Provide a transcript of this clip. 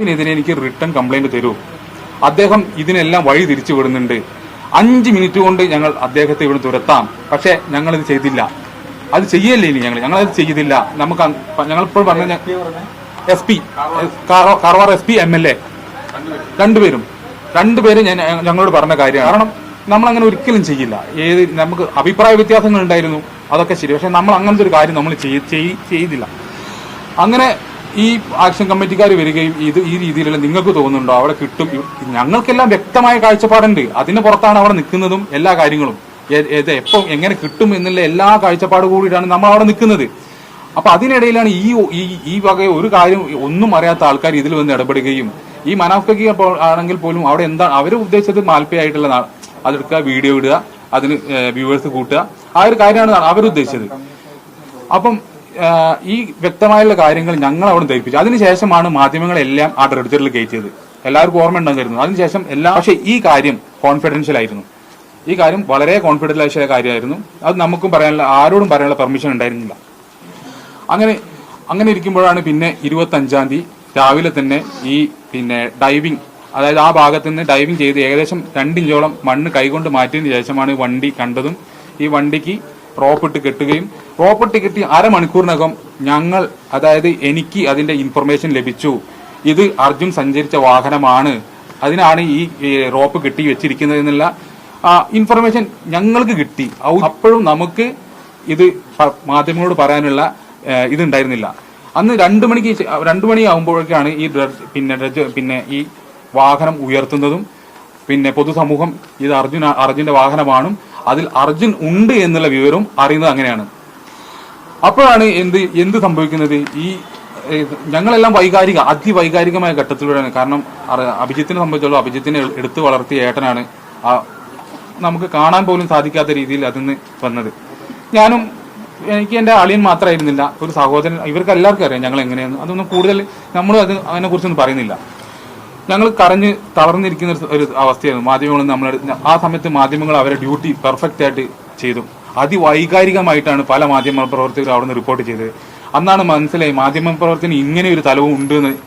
ഇതിനെതിരെ എനിക്ക് return complaint തരൂ. അദ്ദേഹം ഇതിനെല്ലാം വഴി തിരിച്ചു വിടുന്നുണ്ട്. അഞ്ച് മിനിറ്റ് കൊണ്ട് ഞങ്ങൾ അദ്ദേഹത്തെ ഇവിടെ തുരത്താം. പക്ഷെ ഞങ്ങൾ ഇത് ചെയ്തില്ല. അത് ചെയ്യല്ലേ ഇനി ഞങ്ങൾ ഞങ്ങൾ അത് ചെയ്തില്ല. നമുക്ക് ഞങ്ങൾ ഇപ്പോൾ പറഞ്ഞ S P Karwar S P M L A രണ്ടുപേരും രണ്ടുപേരും ഞാൻ ഞങ്ങളോട് പറഞ്ഞ കാര്യം കാരണം നമ്മൾ അങ്ങനെ ഒരിക്കലും ചെയ്യില്ല. ഏത് നമുക്ക് അഭിപ്രായ വ്യത്യാസങ്ങൾ ഉണ്ടായിരുന്നു. അതൊക്കെ ശരി. പക്ഷെ നമ്മൾ അങ്ങനത്തെ ഒരു കാര്യം നമ്മൾ ചെയ്- ചെയ്- ചെയ്തില്ല. അങ്ങനെ ഈ ആക്ഷൻ കമ്മിറ്റിക്കാർ വരികയും ഇത് ഈ രീതിയിലല്ല നിങ്ങൾക്ക് തോന്നുന്നുണ്ടോ? അവിടെ കിട്ടും. ഞങ്ങൾക്കെല്ലാം വ്യക്തമായ കാഴ്ചപ്പാടുണ്ട്. അതിന് പുറത്താണ് അവിടെ നിൽക്കുന്നതും എല്ലാ കാര്യങ്ങളും. ഏത് എപ്പം എങ്ങനെ കിട്ടും എന്നുള്ള എല്ലാ കാഴ്ചപ്പാട് കൂടിയിട്ടാണ് നമ്മൾ അവിടെ നിൽക്കുന്നത്. അപ്പൊ അതിനിടയിലാണ് ഈ ഈ ഈ വക ഒരു കാര്യം ഒന്നും അറിയാത്ത ആൾക്കാർ ഇതിൽ വന്ന് ഇടപെടുകയും ഈ മനാഫ്കയ്ക്ക് ആണെങ്കിൽ പോലും അവിടെ എന്താ അവർ ഉദ്ദേശിച്ചത് മാൽപ്പയായിട്ടുള്ള അതെടുക്കുക വീഡിയോ ഇടുക അതിന് വ്യൂവേഴ്സ് കൂട്ടുക. ആ ഒരു കാര്യമാണ് അവരുദ്ദേശിച്ചത്. അപ്പം ഈ വ്യക്തമായുള്ള കാര്യങ്ങൾ ഞങ്ങൾ അവിടെ ധരിപ്പിച്ചു അതിനുശേഷമാണ് മാധ്യമങ്ങളെല്ലാം ആ ഡ്രെഡ്ജറിൽ കയറ്റിയത്. എല്ലാവർക്കും ഓർമ്മ ഉണ്ടായിരുന്നു അതിനുശേഷം എല്ലാ പക്ഷേ ഈ കാര്യം കോൺഫിഡൻഷ്യൽ ആയിരുന്നു. ഈ കാര്യം വളരെ കോൺഫിഡൻഷ്യൽ ആയ കാര്യമായിരുന്നു. അത് നമുക്കും പറയാനുള്ള ആരോടും പറയാനുള്ള പെർമിഷൻ ഉണ്ടായിരുന്നില്ല. അങ്ങനെ അങ്ങനെ ഇരിക്കുമ്പോഴാണ് പിന്നെ ഇരുപത്തി അഞ്ചാം തീയതി രാവിലെ തന്നെ ഈ പിന്നെ ഡൈവിംഗ് അതായത് ആ ഭാഗത്ത് നിന്ന് ഡൈവിംഗ് ചെയ്ത് ഏകദേശം രണ്ടിഞ്ചോളം മണ്ണ് കൈകൊണ്ട് മാറ്റിയതിന് ശേഷമാണ് വണ്ടി കണ്ടതും. ഈ വണ്ടിക്ക് റോപ്പിട്ട് കെട്ടുകയും റോപ്പിട്ട് കെട്ടി അരമണിക്കൂറിനകം ഞങ്ങൾ അതായത് എനിക്ക് അതിന്റെ ഇൻഫർമേഷൻ ലഭിച്ചു. ഇത് അർജുൻ സഞ്ചരിച്ച വാഹനമാണ്. അതിനാണ് ഈ റോപ്പ് കിട്ടി വെച്ചിരിക്കുന്നത് എന്നുള്ള ഇൻഫർമേഷൻ ഞങ്ങൾക്ക് കിട്ടി. അപ്പോഴും നമുക്ക് ഇത് മാധ്യമങ്ങളോട് പറയാനുള്ള ഇതുണ്ടായിരുന്നില്ല. അന്ന് രണ്ടു മണിക്ക് രണ്ടു മണിയാകുമ്പോഴേക്കാണ് ഈ പിന്നെ പിന്നെ ഈ വാഹനം ഉയർത്തുന്നതും പിന്നെ പൊതുസമൂഹം ഇത് അർജുന അർജുന്റെ വാഹനമാണ് അതിൽ അർജുൻ ഉണ്ട് എന്നുള്ള വിവരവും അറിയുന്നത് അങ്ങനെയാണ്. അപ്പോഴാണ് എന്ത് എന്ത് സംഭവിക്കുന്നത്? ഈ ഞങ്ങളെല്ലാം വൈകാരിക അതിവൈകാരികമായ ഘട്ടത്തിലൂടെയാണ്. കാരണം അഭിജിത്തിനെ സംബന്ധിച്ചോളം അഭിജിത്തിനെ എടുത്തു വളർത്തിയ ഏട്ടനാണ് ആ നമുക്ക് കാണാൻ പോലും സാധിക്കാത്ത രീതിയിൽ അതിന്ന് വന്നത്. ഞാനും എനിക്ക് എന്റെ അളിയൻ മാത്രമായിരുന്നില്ല. ഒരു സഹോദരൻ ഇവർക്ക് എല്ലാവർക്കും അറിയാം ഞങ്ങൾ എങ്ങനെയാണ് അതൊന്നും കൂടുതൽ നമ്മൾ അത് അതിനെ കുറിച്ചൊന്നും പറയുന്നില്ല. ഞങ്ങൾ കരഞ്ഞ് തളർന്നിരിക്കുന്ന ഒരു- അവസ്ഥയാണ് മാധ്യമങ്ങൾ നമ്മൾ ആ സമയത്ത് മാധ്യമങ്ങൾ അവരുടെ ഡ്യൂട്ടി പെർഫെക്റ്റ് ആയിട്ട് ചെയ്തു. അതിവൈകാരികമായിട്ടാണ് പല മാധ്യമ പ്രവർത്തകരും അവിടെ നിന്ന് റിപ്പോർട്ട് ചെയ്തത്. അന്നാണ് മനസ്സിലായി മാധ്യമ പ്രവർത്തനം ഇങ്ങനെ ഒരു തലവും ഉണ്ട് എന്ന്